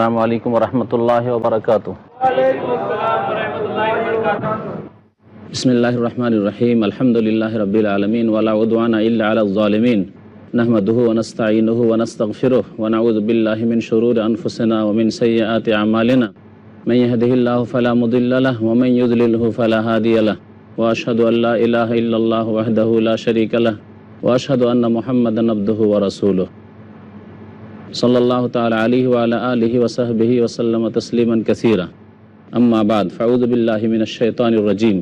السلام عليكم ورحمة الله وبركاته. بسم الله الرحمن الرحيم. الحمد لله رب العالمين ولا عدوان إلا على الظالمين. نحمده ونستعينه ونستغفره ونعوذ بالله من شرور أنفسنا ومن سيئات أعمالنا. من يهده الله فلا مضل له ومن يضلله فلا هادي له. وأشهد أن لا إله إلا الله وحده لا شريك له. وأشهد أن محمدا عبده ورسوله. صلی اللہ تعالی علیہ وعلا وصحبہ وسلم تسلیما کثیرا. اما بعد فعوذ باللہ من الشیطان الرجیم.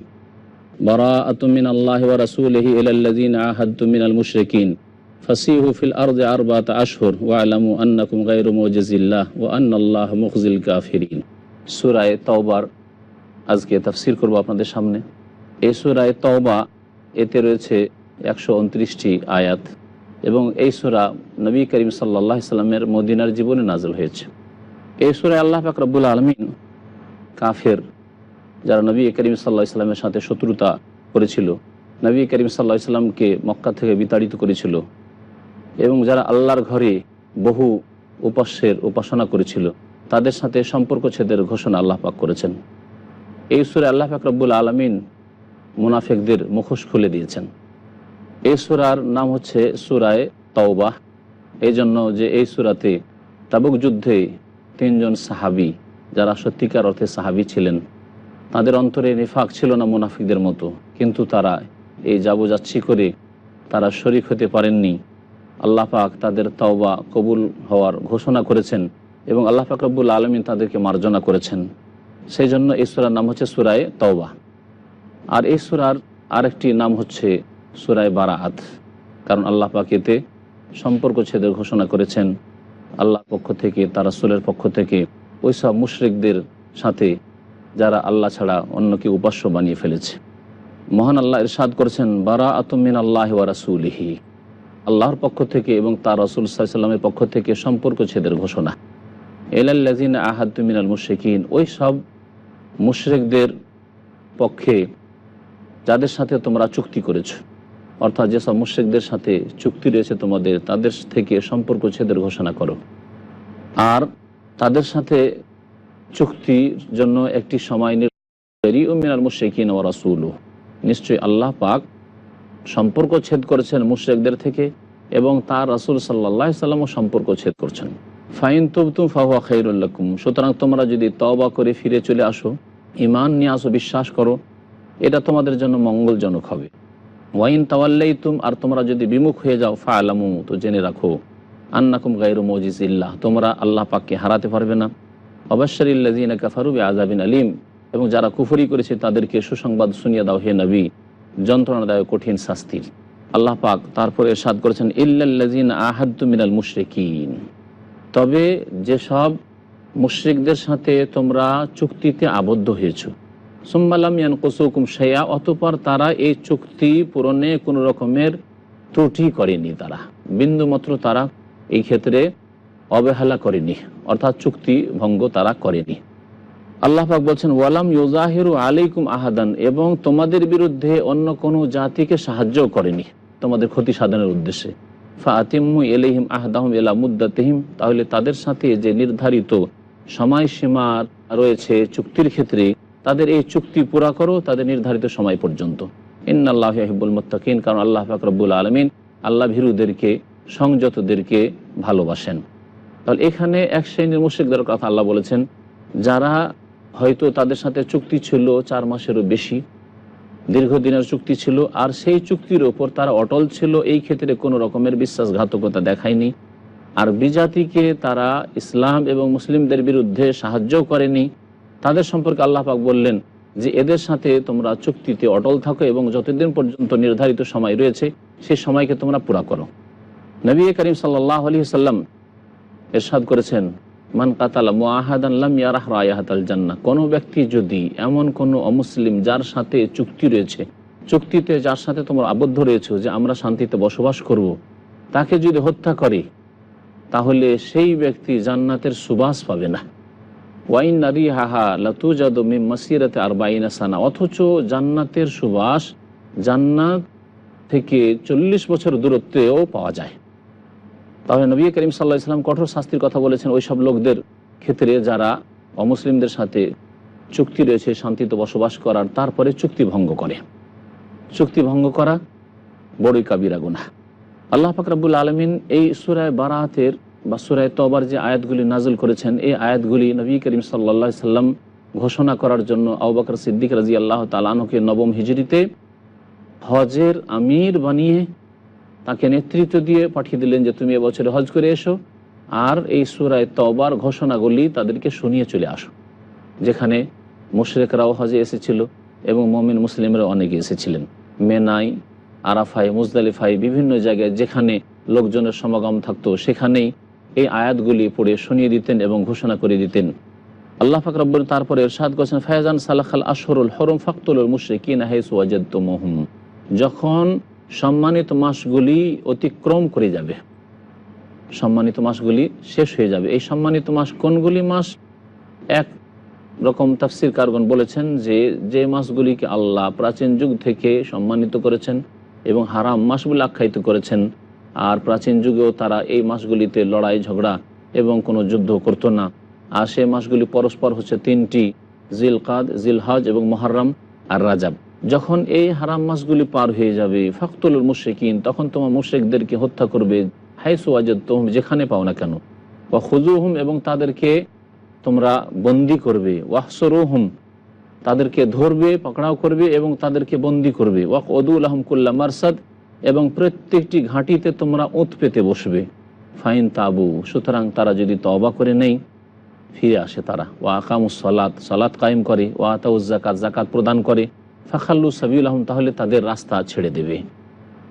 براءة من اللہ ورسولہ الى الذین عاہدتم من المشرکین. فسیحوا فی الارض عربات اشہر وعلموا انکم غیر موجز اللہ وان اللہ مخزی الكافرین سورہ توبار আজকে তাফসির করব আপনাদের সামনে এই সুরায় তওবা এতে রয়েছে একশো আয়াত এবং এই সুরা নবী করিম সাল্লাহ সাল্লামের মদিনার জীবনে নাজল হয়েছে। এই সুরায় আল্লাহ পাক রব্বুল আলমিন কাফের, যারা নবী করিম সাল্লাহ ইসলামের সাথে শত্রুতা করেছিল, নবী করিম সাল্লাহ ইসলামকে মক্কা থেকে বিতাড়িত করেছিল এবং যারা আল্লাহর ঘরে বহু উপাস্যের উপাসনা করেছিল, তাদের সাথে সম্পর্ক ছেদের ঘোষণা আল্লাহ পাক করেছেন। এই সুরে আল্লাহ পাক রব্বুল আলমিন মুনাফেকদের মুখোশ খুলে দিয়েছেন। এই সুরার নাম হচ্ছে সুরায় তওবাহ। এই জন্য যে এই সুরাতে তাবুক যুদ্ধে তিনজন সাহাবি, যারা সত্যিকার অর্থে সাহাবি ছিলেন, তাদের অন্তরে নিফাক ছিল না মুনাফিকদের মতো। কিন্তু তারা এই যাব যাচ্ছি করে তারা শরিক হতে পারেননি। আল্লাহ পাক তাদের তওবা কবুল হওয়ার ঘোষণা করেছেন এবং আল্লাহ পাক রব্বুল আলমিন তাদেরকে মার্জনা করেছেন। সেই জন্য এই সুরার নাম হচ্ছে সুরায় তওবা আর এই সুরার আরেকটি নাম হচ্ছে সুরায় বারাআত। কারণ আল্লাহ পাক এতে সম্পর্ক ছেদের ঘোষণা করেছেন। আল্লাহ পক্ষ থেকে, তার রাসূলের পক্ষ থেকে ওই সব মুশরিকদের সাথে যারা আল্লাহ ছাড়া অন্যকে উপাস্য বানিয়ে ফেলেছে। মহান আল্লাহ ইরশাদ করেছেন বারা আতমিন আল্লাহ রাসূলিহি। আল্লাহর পক্ষ থেকে এবং তার রসুল সাল্লামের পক্ষ থেকে সম্পর্ক ছেদের ঘোষণা। এলাল্লাজিন আহাদুমিনাল মুশরিকিন ওই সব মুশরিকদের পক্ষে যাদের সাথে তোমরা চুক্তি করেছ। অর্থাৎ যেসব মুশ্রিকদের সাথে চুক্তি রয়েছে তোমাদের, তাদের থেকে সম্পর্ক ছেদের ঘোষণা করো। আর তাদের সাথে চুক্তির জন্য একটি সময় ও রাসুল নিশ্চয়ই আল্লাহ পাক সম্পর্ক ছেদ করেছেন মুশ্রিকদের থেকে এবং তার রাসুল সাল্লাহ সাল্লামও সম্পর্ক ছেদ করছেন। ফাইন তুবতুম ফাহুয়া খৈরুল্লাকুম সুতরাং তোমরা যদি তওবা করে ফিরে চলে আসো ইমান নিয়ে আসো, বিশ্বাস করো, এটা তোমাদের জন্য মঙ্গলজনক হবে। ওয়াইন তাওয়াল্লাই তুম আর তোমরা যদি বিমুখ হয়ে যাও ফা আলামু তো জেনে রাখো, আন্নাকুম গাইরু মজিজ ইল্লাহ তোমরা আল্লাহ পাককে হারাতে পারবে না। অবশ্যরিল্লাজিনা কাফারুবি আজাবিন আলিম, এবং যারা কুফরি করেছে, তাদেরকে সুসংবাদ শুনিয়ে দাও হে নবী, যন্ত্রণাদায়ক কঠিন শাস্তির। আল্লাহ পাক তারপরে সাদ করেছেন ইল্লাল্লাজিন আহাদ্দু মিনাল মুশরিকিন। তবে যেসব মুশরিকদের সাথে তোমরা চুক্তিতে আবদ্ধ হয়েছো সোম্মালাম ইয়ান শেয়া অতপর তারা এই চুক্তি পূরণে কোনো রকমের ত্রুটি করেনি তারা। বিন্দুমাত্র তারা এই ক্ষেত্রে অবহেলা করেনি, অর্থাৎ চুক্তি ভঙ্গ তারা করেনি। আল্লাহ পাক বলছেন, ওয়ালাম ইউজাহিরু আলাইকুম আহাদান এবং তোমাদের বিরুদ্ধে অন্য কোনো জাতিকে সাহায্য করেনি, তোমাদের ক্ষতি সাধনের উদ্দেশ্যে। ফাতিমু এলহিম আহদাহম এলা মুদ্দাতহিম, তাহলে তাদের সাথে যে নির্ধারিত সময়সীমা রয়েছে চুক্তির ক্ষেত্রে তাদের এই চুক্তি পুরা করো, তাদের নির্ধারিত সময় পর্যন্ত। ইন্নাল্লাহ হিবুল মোত্তাকিন, কারণ আল্লাহ ফাকরবুল আলমিন আল্লাহ ভীরুদেরকে, সংযতদেরকে ভালোবাসেন। তাহলে এখানে এক শ্রেণির মুশ্রিকদের কথা আল্লাহ বলেছেন, যারা হয়তো তাদের সাথে চুক্তি ছিল চার মাসেরও বেশি, দীর্ঘদিনের চুক্তি ছিল, আর সেই চুক্তির ওপর তারা অটল ছিল, এই ক্ষেত্রে কোনো রকমের বিশ্বাসঘাতকতা দেখায়নি। আর বিজাতিকে তারা ইসলাম এবং মুসলিমদের বিরুদ্ধে সাহায্য করেনি তাদের সম্পর্কে আল্লাহ পাক বললেন যে এদের সাথে তোমরা চুক্তিতে অটল থাকো এবং যতদিন পর্যন্ত নির্ধারিত সময় রয়েছে সেই সময়কে তোমরা পুরা করো নবী করিম সাল্লাহ আলী সাল্লাম এরশাদ করেছেন, মান কাতালা মুআহাদান লাম ইয়ারাহ জান্নাহ কোনো ব্যক্তি যদি এমন কোনো অমুসলিম যার সাথে চুক্তি রয়েছে, চুক্তিতে যার সাথে তোমরা আবদ্ধ রয়েছে যে আমরা শান্তিতে বসবাস করব। তাকে যদি হত্যা করে, তাহলে সেই ব্যক্তি জান্নাতের সুবাস পাবে না ওয়াইন নারী হাহা লাতু যাদু মিম মাসিরাতে আর বাইনা অথচ জান্নাতের সুবাস জান্নাত থেকে চল্লিশ বছর দূরত্বেও পাওয়া যায়। তাহলে নবী করিম সাল্লাহ ইসলাম কঠোর শাস্তির কথা বলেছেন ওই সব লোকদের ক্ষেত্রে যারা অমুসলিমদের সাথে চুক্তি রয়েছে, শান্তিতে বসবাস করার, তারপরে চুক্তি ভঙ্গ করে। চুক্তি ভঙ্গ করা বড়ই কাবিরা গুনাহ। আল্লাহ ফাকরাবুল আলমিন এই সুরায় বারাতের বা সুরায় তবার যে আয়াতগুলি নাজল করেছেন, এই আয়াতগুলি নবী করিম সাল্লা সাল্লাম ঘোষণা করার জন্য আবাকর সিদ্দিক রাজি আল্লাহ তালানকে নবম হিজড়িতে হজের আমির বানিয়ে তাকে নেতৃত্ব দিয়ে পাঠিয়ে দিলেন যে তুমি এবছরে হজ করে এসো আর এই সুরায় তবার ঘোষণাগুলি তাদেরকে শুনিয়ে চলে আসো, যেখানে মুশরেকরাও হজে এসেছিল এবং মমিন মুসলিমরা অনেকে এসেছিলেন। মেনাই, আরাফাই, মুজদালিফাই বিভিন্ন জায়গায় যেখানে লোকজনের সমাগম থাকতো, সেখানেই এই আয়াতগুলি পড়ে শুনিয়ে দিতেন এবং ঘোষণা করে দিতেন। আল্লাহ ফাকরব্বর তারপরে এরশাদ করেছেন, ফায়াজান সালাখাল আশরুল হরম ফাকতুল মুশরিকিন হাইস ওয়াজেদ মহুম যখন সম্মানিত মাসগুলি অতিক্রম করে যাবে, সম্মানিত মাসগুলি শেষ হয়ে যাবে। এই সম্মানিত মাস কোনগুলি মাস? এক রকম তাফসির কারগণ বলেছেন যে যে মাসগুলিকে আল্লাহ প্রাচীন যুগ থেকে সম্মানিত করেছেন এবং হারাম মাস বলে আখ্যায়িত করেছেন। আর প্রাচীন যুগেও তারা এই মাসগুলিতে লড়াই, ঝগড়া এবং কোনো যুদ্ধ করতো না। আর সেই মাসগুলি পরস্পর হচ্ছে তিনটি, জিলকাদ, জিলহাজ এবং মহারাম আর রাজাব। যখন এই হারাম মাসগুলি পার হয়ে যাবে, ফাকতুল মুশেকিন তখন তোমার মুশেকদেরকে হত্যা করবে, হাইসু আজদ তোহম যেখানে পাও না কেন। বা খুজুহুম এবং তাদেরকে তোমরা বন্দি করবে। ওয়াহসরুহুম তাদেরকে ধরবে, পকড়াও করবে এবং তাদেরকে বন্দি করবে। ওয়াক অদুল আহমকুল্লা মারসাদ এবং প্রত্যেকটি ঘাঁটিতে তোমরা ওঁত পেতে বসবে। ফাইন তাবু, সুতরাং তারা যদি তবা করে নেই, ফিরে আসে তারা। ও আকামুস সলাত সলাত কায়েম করে। ও আতাউজ জাকাত প্রদান করে। ফাখাল্লু সাবিউল আহম তাহলে তাদের রাস্তা ছেড়ে দেবে।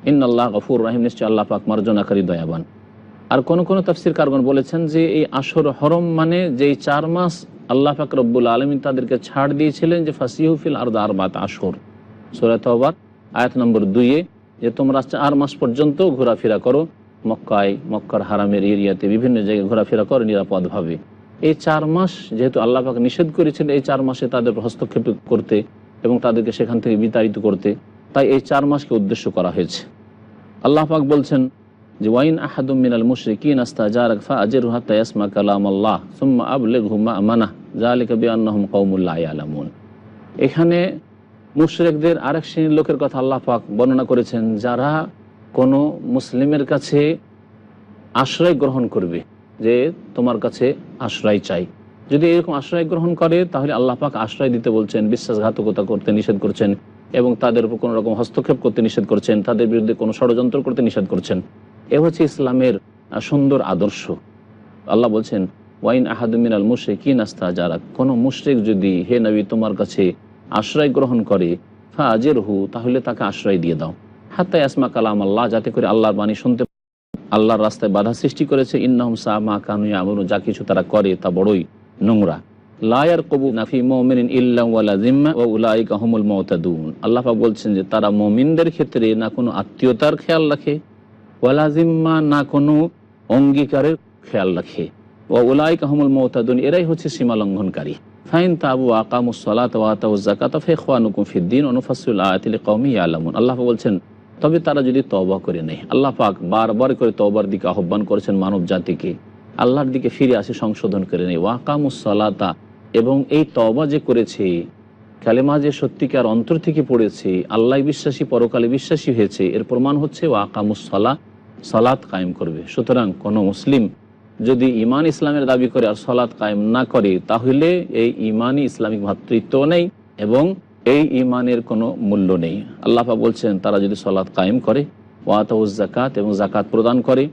ইন আল্লাহ গফুর রাহিম, নিশ্চয় আল্লাহ পাক মার্জনাকারী, দয়াবান। আর কোন কোন তফসির কারগণ বলেছেন যে, এই আসর হরম মানে যেই চার মাস আল্লাহ পাক রব্বুল আলমিন তাদেরকে ছাড় দিয়েছিলেন যে ফাসিহুফিল আর আরবাত আসর। সুরাত আয়াত নম্বর দুইয়ে যে তোমরা চার মাস পর্যন্ত ঘোরাফেরা করো, মক্কায়, মক্কার হারামের এরিয়াতে বিভিন্ন জায়গায় ঘোরাফেরা করো নিরাপদভাবে। এই চার মাস যেহেতু আল্লাহ পাক নিষেধ করেছেন, এই চার মাসে তাদের হস্তক্ষেপ করতে এবং তাদেরকে সেখান থেকে বিতাড়িত করতে, তাই এই চার মাসকে উদ্দেশ্য করা হয়েছে। আল্লাহ পাক বলছেন যে, ওয়াইন আহাদুম মিনাল মুশরিকিন আস্তাজারাক ফাআজিরহু হাত্তা ইয়াসমা কালাম আল্লাহ সুম্মা আবলিগহু মা'মানাহ, যালিকা বিআন্নাহুম কওমুল লা ইয়ালামুন। এখানে মুশরিকদের আরেক শ্রেণির লোকের কথা আল্লাহ পাক বর্ণনা করেছেন, যারা কোনো মুসলিমের কাছে আশ্রয় গ্রহণ করবে, যে তোমার কাছে আশ্রয় চাই। যদি এরকম আশ্রয় গ্রহণ করে, তাহলে আল্লাহ পাক আশ্রয় দিতে বলছেন, বিশ্বাসঘাতকতা করতে নিষেধ করছেন এবং তাদের উপর কোনো রকম হস্তক্ষেপ করতে নিষেধ করছেন, তাদের বিরুদ্ধে কোনো ষড়যন্ত্র করতে নিষেধ করছেন। এ হচ্ছে ইসলামের সুন্দর আদর্শ। আল্লাহ বলছেন, ওয়াইন আহাদুমিন আল কি আস্তা যারা কোনো মুশরিক যদি, হে নবী, তোমার কাছে আশ্রয় গ্রহণ করে ফা আজের হু তাহলে তাকে আশ্রয় দিয়ে দাও। হাত্তাই আসমা কালাম আল্লাহ, যাতে করে আল্লাহর বাণী শুনতে আল্লাহর রাস্তায় বাধা সৃষ্টি করেছে, ইন্নাহম সাহ মা কানুয়া আমনু যা কিছু তারা করে তা বড়ই নোংরা। লায়ার কবু নাফি মোমিন ইল্লা জিম্মা ও উলাইকা হুমুল মতাদুন। আল্লাহ বলছেন যে, তারা মমিনদের ক্ষেত্রে না কোনো আত্মীয়তার খেয়াল রাখে, ওয়ালা জিম্মা না কোনো অঙ্গীকারের খেয়াল রাখে। ও উলাইকা হুমুল মতাদুন, এরাই হচ্ছে সীমা লঙ্ঘনকারী। ফাইন তাবু আকামুস সালাত ওয়া আতাউজ যাকাত, ফা ফিদ্দিন ওয়া নুফাসসিলু আয়াতি লিকাউমি ইয়ালামুন। আল্লাহ বলছেন, তবে তারা যদি তওবা করে নেয়। আল্লাহ পাক বারবার করে তওবার দিকে আহ্বান করেছেন মানব জাতিকে। আল্লাহর দিকে ফিরে আসে সংশোধন করে নেই ওয়াকামুস সালাতা, এবং এই তওবা যে করেছে, কালেমা যে সত্যিকার অন্তর থেকে পড়েছে আল্লাহ বিশ্বাসী, পরকালে বিশ্বাসী হয়েছে, এর প্রমাণ হচ্ছে ওয়াকামুস সালা সালাত কায়েম করবে। সুতরাং কোনো মুসলিম যদি ইমান ইসলামের দাবি করে আর সলাৎ কায়েম না করে, তাহলে এই ইমানই ইসলামিক ভাতৃত্ব নেই এবং এই ইমানের কোনো মূল্য নেই। আল্লাহা বলছেন, তারা যদি সলাৎ কায়েম করে ওয়াতাউজ জাকাত এবং জাকাত প্রদান করে,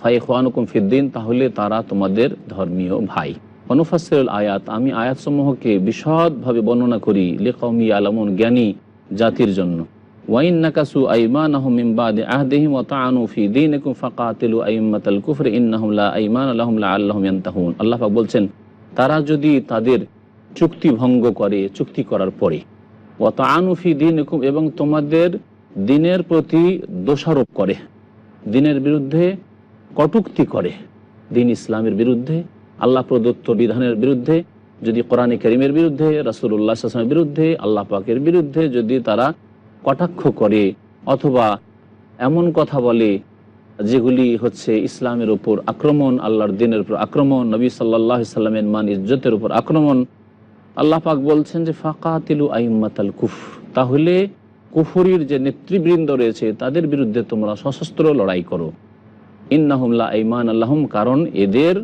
ফাই খোয়ানুকুম ফিদ্দিন তাহলে তারা তোমাদের ধর্মীয় ভাই। অনুফাসিরুল আয়াত, আমি আয়াতসমূহকে বিশদভাবে বর্ণনা করি লেখমি আলমন জ্ঞানী জাতির জন্য। ওয়াইন নাকাসু আইমান আহমিম বাদে আহদেহিম ও তানু ফি দিনকুম ফাকাতিলু আইম্মাতাল কুফর ইন্নাহুমলা আইমান আল্লাহুমলা আল্লাহম ইয়ান্তাহুন। আল্লাহ পাক বলছেন, তারা যদি তাদের চুক্তি ভঙ্গ করে, চুক্তি করার পরে ও তানু ফি দিনকুম এবং তোমাদের দিনের প্রতি দোষারোপ করে, দিনের বিরুদ্ধে কটুক্তি করে, দিন ইসলামের বিরুদ্ধে, আল্লাহ প্রদত্ত বিধানের বিরুদ্ধে, যদি কোরআনে করিমের বিরুদ্ধে রাসুল্লাহ আসলামের বিরুদ্ধে, আল্লাহ পাকের বিরুদ্ধে যদি তারা কটাক্ষ করে অথবা এমন কথা বলে যেগুলি হচ্ছে ইসলামের উপর আক্রমণ, আল্লাহর দিনের উপর আক্রমণ, নবী সাল্লাহ সাল্লামের মান ইজ্জতের উপর আক্রমণ। আল্লাহ পাক বলছেন যে, ফাকাতিলু আইম্মাত আল কুফ তাহলে কুফুরির যে নেতৃবৃন্দ রয়েছে, তাদের বিরুদ্ধে তোমরা সশস্ত্র লড়াই করো। ইন্নাহুমলা ইমান আল্লাহম, কারণ এদের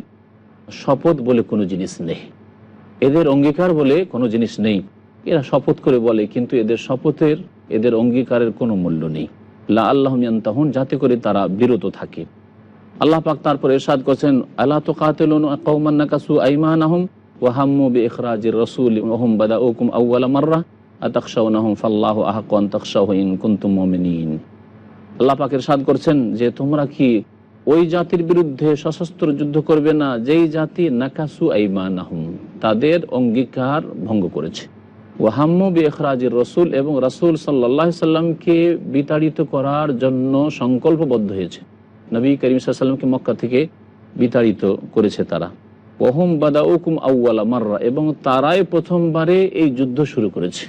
শপথ বলে কোনো জিনিস নেই। এদের অঙ্গীকার বলে কোনো জিনিস নেই। এরা শপথ করে বলে, কিন্তু এদের শপথের এদের অঙ্গীকারের কোনো মূল্য নেই। লা আল্লাহমিয়ান্তহন যাতে করে তারা বিরত থাকে। আল্লাহ পাক তারপর এরশাদ করছেন আল্লাহ তো কাতেলুন ফাল্লাহ আহাকান করছেন যে, তোমরা কি ওই জাতির বিরুদ্ধে সশস্ত্র যুদ্ধ করবে না, যেই জাতি নাকাসু আইমান তাদের অঙ্গীকার ভঙ্গ করেছে? ওয়াহাম্মু বি রসুল এবং রাসুল সাল্লাহ সাল্লামকে বিতাড়িত করার জন্য সংকল্পবদ্ধ হয়েছে। নবী করিম সাল্লামকে মক্কা থেকে বিতাড়িত করেছে তারা। ওহম বাদা উকুম আউ্লা মাররা এবং তারাই প্রথমবারে এই যুদ্ধ শুরু করেছে।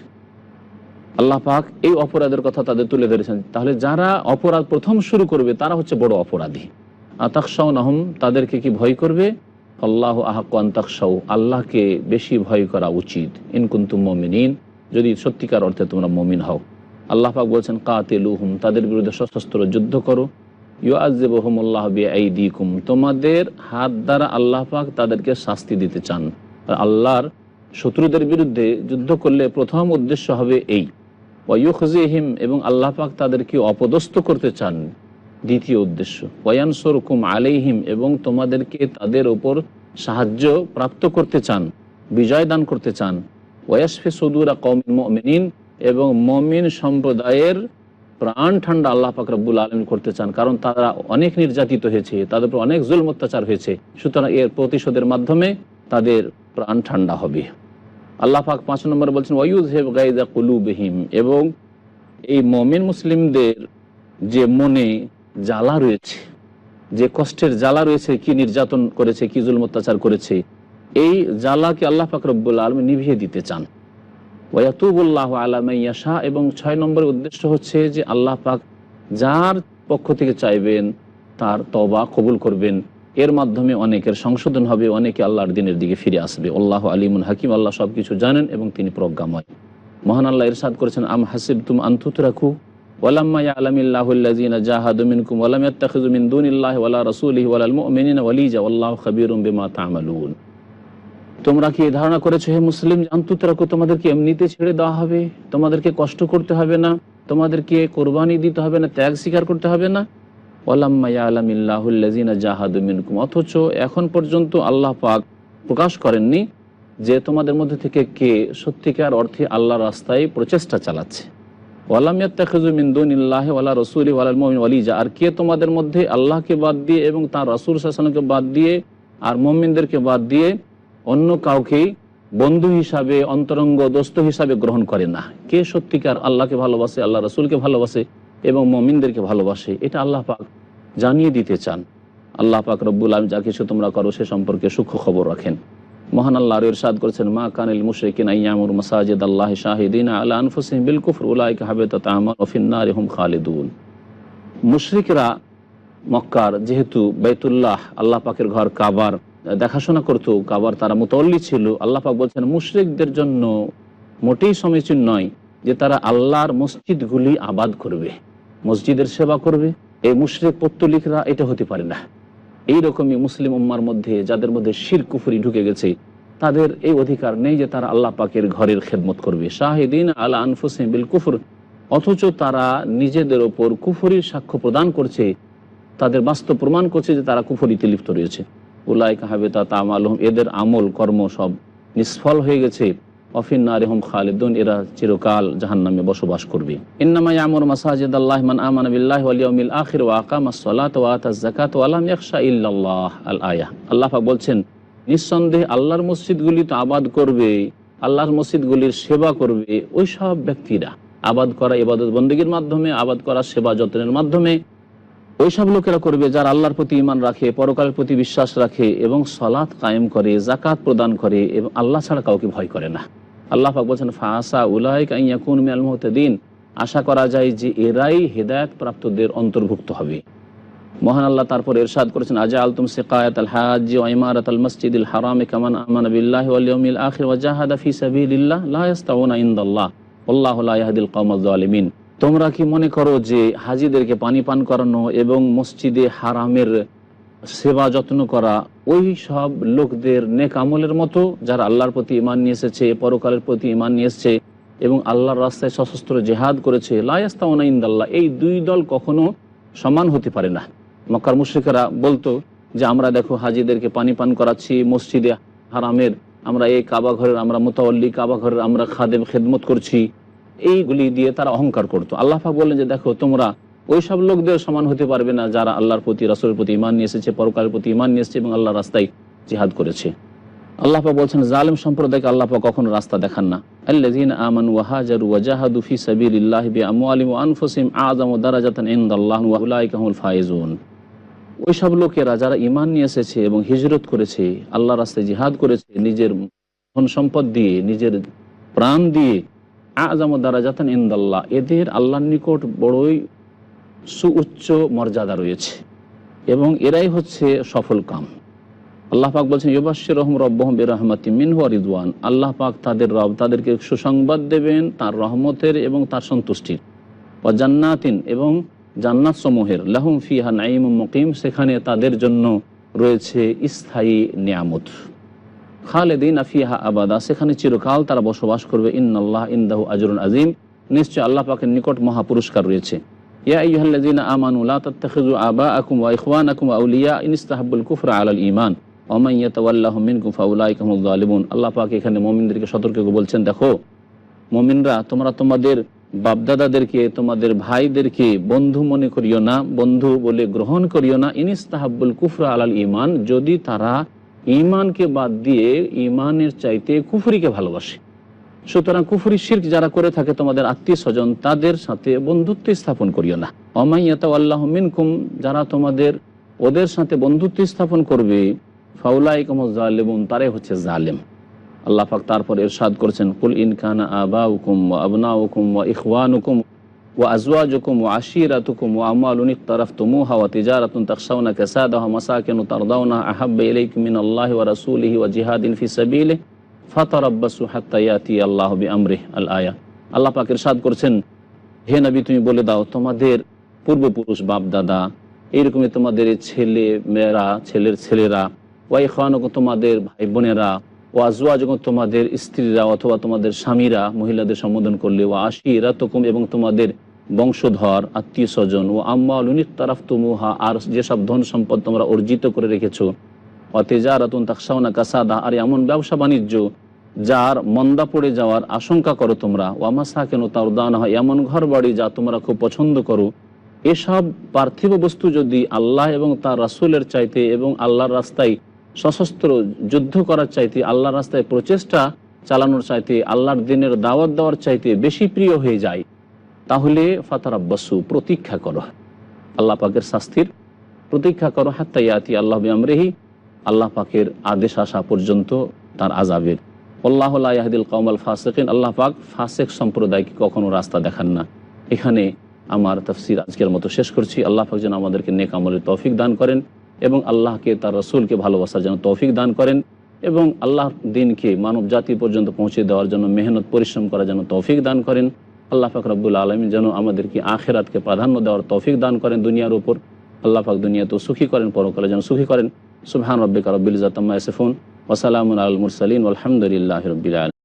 আল্লাহ পাক এই অপরাধের কথা তাদের তুলে ধরেছেন। তাহলে যারা অপরাধ প্রথম শুরু করবে, তারা হচ্ছে বড় অপরাধী। আতাকশাও নাহম তাদেরকে কি ভয় করবে? আল্লাহ আহাক আন্তাকশাও আল্লাহকে বেশি ভয় করা উচিত। ইনকুন্তুম মমিনিন, যদি সত্যিকার অর্থে তোমরা মমিন হও। আল্লাহ পাক বলছেন, কাতেলুহুম, তাদের বিরুদ্ধে সশস্ত্র যুদ্ধ করো। ইউ আজেবহমুল্লাহ বিআইদিকুম, তোমাদের হাত দ্বারা আল্লাহ পাক তাদেরকে শাস্তি দিতে চান। আর আল্লাহর শত্রুদের বিরুদ্ধে যুদ্ধ করলে প্রথম উদ্দেশ্য হবে এই। ওয়ুখজিহিম এবং আল্লাহ পাক তাদেরকে অপদস্থ করতে চান। দ্বিতীয় উদ্দেশ্য। ওয়ানসরকুম আলাইহিম এবং তোমাদেরকে তাদের ওপর সাহায্য প্রাপ্ত করতে চান, বিজয় দান করতে চান। ওয়াসফে সদুরা কমিন এবং মমিন সম্প্রদায়ের প্রাণ ঠান্ডা আল্লাহ পাক রব্বুল আলম করতে চান, কারণ তারা অনেক নির্যাতিত হয়েছে, তাদের উপর অনেক জুল অত্যাচার হয়েছে। সুতরাং এর প্রতিশোধের মাধ্যমে তাদের প্রাণ ঠান্ডা হবে। আল্লাহ পাক পাঁচ নম্বর বলছেন ওয়ুজ হেব গাইদা কুলুবহিম এবং এই মমিন মুসলিমদের যে মনে জ্বালা রয়েছে। যে কষ্টের জ্বালা রয়েছে, কি নির্যাতন করেছে, কি জুল অত্যাচার করেছে, এই জ্বালাকে আল্লাহ পাক রব্বুল আলম নিভিয়ে দিতে চান। ওয়াতুবুল্লাহ আলামাইয়াশা এবং ছয় নম্বর উদ্দেশ্য হচ্ছে যে আল্লাহ পাক যার পক্ষ থেকে চাইবেন তার তবা কবুল করবেন। এর মাধ্যমে অনেকের সংশোধন হবে, অনেকে আল্লাহর দিনের দিকে ফিরে আসবে। আল্লাহ আলিমুল হাকিম, আল্লাহ সব কিছু জানেন এবং তিনি প্রজ্ঞাময়। মহান আল্লাহ ইরশাদ করেছেন, আম হাসিব তুম আন্তুত রাখু ওয়ালাম্মা আলমিল্লাহুল্লাজিনা জাহাদু মিনকুম ওয়ালাম তোমরা কি ধারণা করেছ, হে মুসলিম আন্তুত রাখো তোমাদেরকে এমনিতে ছেড়ে দেওয়া হবে? তোমাদেরকে কষ্ট করতে হবে না? তোমাদেরকে কোরবানি দিতে হবে না? ত্যাগ স্বীকার করতে হবে না? ওয়ালাম্মাইয়ালামিল্লাহুল্লাজিনা জাহাদু মিনকুম। অথচ এখন পর্যন্ত আল্লাহ পাক প্রকাশ করেননি যে তোমাদের মধ্যে থেকে কে সত্যিকার অর্থে আল্লাহ রাস্তায় প্রচেষ্টা চালাচ্ছে। ওয়ালামিয়াত্তাখিজুমিন্দুনিল্লাহ ওয়ালা রসুলি ওয়ালাল মমিন ওয়ালিজা। আর কে তোমাদের মধ্যে আল্লাহকে বাদ দিয়ে এবং তার রাসুল সাল্লামকে বাদ দিয়ে আর মমিনদেরকে বাদ দিয়ে অন্য কাউকেই বন্ধু হিসাবে, অন্তরঙ্গ দোস্ত হিসাবে গ্রহণ করে না। কে সত্যিকার আল্লাহকে ভালোবাসে আল্লাহ রসুলকে ভালোবাসে এবং মমিনদেরকে ভালোবাসে, এটা আল্লাহ পাক জানিয়ে দিতে চান। আল্লাহ পাক রব্বুল আলম যা কিছু তোমরা করো সে সম্পর্কে সূক্ষ্ম খবর রাখেন। মহান আল্লাহ ইরশাদ করেছেন, মা কানিল মুশরিকিন আইয়ামুর মাসাজিদ আল্লাহ শাহিদিন আলা আনফুসিহিম বিল কুফর উলাইকা হাবিতাত আমাল ওয়া ফিন নারি হুম খালিদুন। মুশরিকরা মক্কার, যেহেতু বাইতুল্লাহ আল্লাহ পাকের ঘর কাবার, দেখাশোনা করতো, কাবার তারা মুতল্লি ছিল, আল্লাহ পাক বলছেন, মুশরিকদের জন্য মোটেই সমীচীন নয় যে তারা আল্লাহর মসজিদগুলি আবাদ করবে, মসজিদের সেবা করবে। এই মুশরিক পত্তলিকরা এটা হতে পারে না। এইরকমই মুসলিম উম্মার মধ্যে যাদের মধ্যে শির কুফুরি ঢুকে গেছে, তাদের এই অধিকার নেই যে তারা আল্লাহ পাকের ঘরের খেদমত করবে। শাহিদিন আল্লাহ আনফুসিম বিল কুফুর, অথচ তারা নিজেদের ওপর কুফুরির সাক্ষ্য প্রদান করছে, তাদের বাস্তব প্রমাণ করছে যে তারা কুফুরিতে লিপ্ত রয়েছে। উল্লাহ কাহাবে তা তামালহম এদের আমল কর্ম সব নিষ্ফল হয়ে গেছে। অফিন নারেহম খালিদুন, এরা চিরকাল জাহান নামে বসবাস করবে। ইন্নামা আমর মাসাজিদ আল্লাহ মান আমান বিল্লাহ ওয়ালিয়মিল আখির ওয়া আকামাস সালাত ওয়া আতাজ যাকাত ওয়া লাম ইয়াখশা ইল্লাল্লাহ আল আয়া। আল্লাহ বলছেন, নিঃসন্দেহে আল্লাহর মসজিদগুলি তো আবাদ করবে, আল্লাহর মসজিদগুলির সেবা করবে ওই সব ব্যক্তিরা। আবাদ করা ইবাদত বন্দীগীর মাধ্যমে, আবাদ করা সেবা যত্নের মাধ্যমে ওইসব লোকেরা করবে যারা আল্লাহর প্রতি ইমান রাখে, পরকালের প্রতি বিশ্বাস রাখে এবং সলাৎ কায়েম করে জাকাত প্রদান করে এবং আল্লাহ ছাড়া কাউকে ভয় করে না। আল্লাহ পাক বলছেন, ফাসা উলাইক মিনাল মুহতাদিন। আশা করা যায় যে এরাই হেদায়েত প্রাপ্তদের অন্তর্ভুক্ত হবে। মহান আল্লাহ তারপর এরশাদ করেছেন আজা আলতুম সিকায়াত আল হাজ ইমারাত আল মসজিদ আল হারাম কামান আমান বিল্লাহ ওয়ালিয়মিল আখির ওয়াজাহাদা ফি সাবিলিল্লাহ লা ইয়াস্তাউনা ইনদাল্লাহ। আল্লাহু লা ইয়াহদিল কওমাল জালিমিন তোমরা কি মনে করো যে হাজিদেরকে পানি পান করানো এবং মসজিদে হারামের সেবা যত্ন করা, ওই সব লোকদের নেক আমলের মতো যারা আল্লাহর প্রতি ইমান নিয়ে এসেছে, পরকালের প্রতি ইমান নিয়ে এসেছে এবং আল্লাহর রাস্তায় সশস্ত্র জেহাদ করেছে লায়াস্তাউনা ইন্দাল্লাহ, এই দুই দল কখনো সমান হতে পারে না। মক্কার মুশ্রিকেরা বলতো যে, আমরা দেখো হাজিদেরকে পানি পান করাচ্ছি, মসজিদে হারামের, আমরা এই কাবা ঘরের, আমরা মোতাল্লি কাবা ঘরের, আমরা খাদেম খেদমত করছি। এইগুলি দিয়ে তারা অহংকার করতো। আল্লাহ পাক বললেন যে, দেখো, তোমরা ওই সব লোকদের সমান হতে পারবে না যারা আল্লাহর প্রতি, রাসুলের প্রতি ইমান নিয়ে এসেছে, পরকালের প্রতি ইমান নিয়ে এসেছে এবং আল্লাহর রাস্তায় জিহাদ করেছে। আল্লাহ পাক বলছেন, জালেম সম্প্রদায়কে আল্লাহ পাক কখনো রাস্তা দেখান না। এসেছে এবং হিজরত করেছে আল্লাহ রাস্তায় জিহাদ করেছে, নিজের ধন সম্পদ দিয়ে, নিজের প্রাণ দিয়ে আজাম দারাজাতান এদের আল্লাহর নিকট বড়ই সুউচ্চ মর্যাদা রয়েছে এবং এরাই হচ্ছে সফল কাম। আল্লাহ পাক বলছেন ইবাশির রহম রব্বহম বেরহমাতি মিনহু রিদওয়ান। আল্লাহ পাক তাদের রব, তাদেরকে সুসংবাদ দেবেন তার রহমতের এবং তার সন্তুষ্টির। ও জান্নাতিন এবং জান্নাত সমূহের লাহুম ফিহা নাইম মুকিম, সেখানে তাদের জন্য রয়েছে স্থায়ী নিয়ামত। খালেদিন আফিহা আবাদা, সেখানে চিরকাল তারা বসবাস করবে। ইন্নাল্লাহ ইন্দাহু আজরুন আজিম। নিশ্চয় আল্লাহ পাকের নিকট মহাপুরস্কার রয়েছে। ওয়া ইখওয়ানাকুম আউলিয়া কুফরা মান পাক এখানে মুমিনদেরকে সতর্ক বলছেন, দেখো, মুমিনরা, তোমরা তোমাদের বাপদাদাদেরকে, তোমাদের ভাইদেরকে বন্ধু মনে করিও না, বন্ধু বলে গ্রহণ করিও না। ইনিস্তাহাব্বুল কুফরা আলাল ইমান যদি তারা ইমানকে বাদ দিয়ে ইমানের চাইতে কুফরিকে ভালোবাসে। সুতরাং কুফরি শির্ক যারা করে থাকে তোমাদের আত্মীয় স্বজন, তাদের সাথে বন্ধুত্ব স্থাপন করিও না। অমাইয়াত আল্লাহ মিনকুম, যারা তোমাদের, ওদের সাথে বন্ধুত্ব স্থাপন করবে ফাউলাই কম জালেমুন, তারাই হচ্ছে জালেম। আল্লাহ পাক তারপর এরশাদ করেছেন, কুল ইনকানা আবা হুকুম ও আবনা হুকুম ও ইখওয়ান হুকুম ও আজওয়াজুকুম ও আশিরাতুকুম ও আমালুন ইকতারাফতুমুহা ওয়া তিজারাতুন তাখশাউনা কাসাদাহা মাসাকিনু তারদাউনা আহাব্বা ইলাইকুম মিনাল্লাহি ওয়া রাসূলিহি ওয়া জিহাদিন ফি সাবিলিহি। ফাতারাব্বাসু হাত্তা ইয়াতি আল্লাহু বিআমরিহি আল আয়া আল্লাহ পাক ইরশাদ করেছেন, হে নবী, তুমি বলে দাও, তোমাদের পূর্বপুরুষ বাপ দাদা এইরকমই তোমাদের ছেলে মেয়েরা, ছেলের ছেলেরা ওয়াই খাওয়ানো তোমাদের ভাই বোনেরা ও আজওয়া যখন তোমাদের স্ত্রীরা অথবা তোমাদের স্বামীরা মহিলাদের সম্বোধন করলে, ও আশিরা তকুম এবং তোমাদের বংশধর আত্মীয় স্বজন ও আম্মা লুনিক তারাফ তুমুহা আর যেসব ধন সম্পদ তোমরা অর্জিত করে রেখেছো অতেজারাতুন তাকসাউনা কাসাদা, আর এমন ব্যবসা বাণিজ্য যার মন্দা পড়ে যাওয়ার আশঙ্কা করো তোমরা। ওয়ামাসা কেন তার দান হয় এমন ঘর বাড়ি যা তোমরা খুব পছন্দ করো। এসব পার্থিব বস্তু যদি আল্লাহ এবং তার রাসুলের চাইতে এবং আল্লাহর রাস্তায় সশস্ত্র যুদ্ধ করার চাইতে, আল্লাহর রাস্তায় প্রচেষ্টা চালানোর চাইতে, আল্লাহর দিনের দাওয়াত দেওয়ার চাইতে বেশি প্রিয় হয়ে যায়, তাহলে ফাতার আব্বাসু প্রতীক্ষা করো। আল্লাহ পাকের শাস্তির প্রতীক্ষা করো, হাত্তা ইয়াতি আল্লাহ আমরেহি আল্লাহ পাকের আদেশ আসা পর্যন্ত তার আজাবের আল্লাহ ইয়াহদিল কৌমাল ফাসেকিন, আল্লাহ পাক ফাসেক সম্প্রদায়কে কখনো রাস্তা দেখান না। এখানে আমার তফসির আজকের মতো শেষ করছি। আল্লাহ পাক যেন আমাদেরকে নেক আমলের তৌফিক দান করেন এবং আল্লাহকে, তার রসুলকে ভালোবাসার জন্য তৌফিক দান করেন এবং আল্লাহ দিনকে মানব জাতি পর্যন্ত পৌঁছে দেওয়ার জন্য মেহনত, পরিশ্রম করার জন্য তৌফিক দান করেন। আল্লাহ পাক রব্বুল আলমী যেন আমাদেরকে আখেরাতকে প্রাধান্য দেওয়ার তৌফিক দান করেন দুনিয়ার উপর। আল্লাহ পাক তো সুখী করেন, পরকালে যেন সুখী করেন। সুবহান রব্বিকা রব্বিল জাতাম্মা ইয়াসিফুন। ওয়া সালামুন আলাল মুরসালিন আলহামদুলিল্লাহি রাব্বিল আলামিন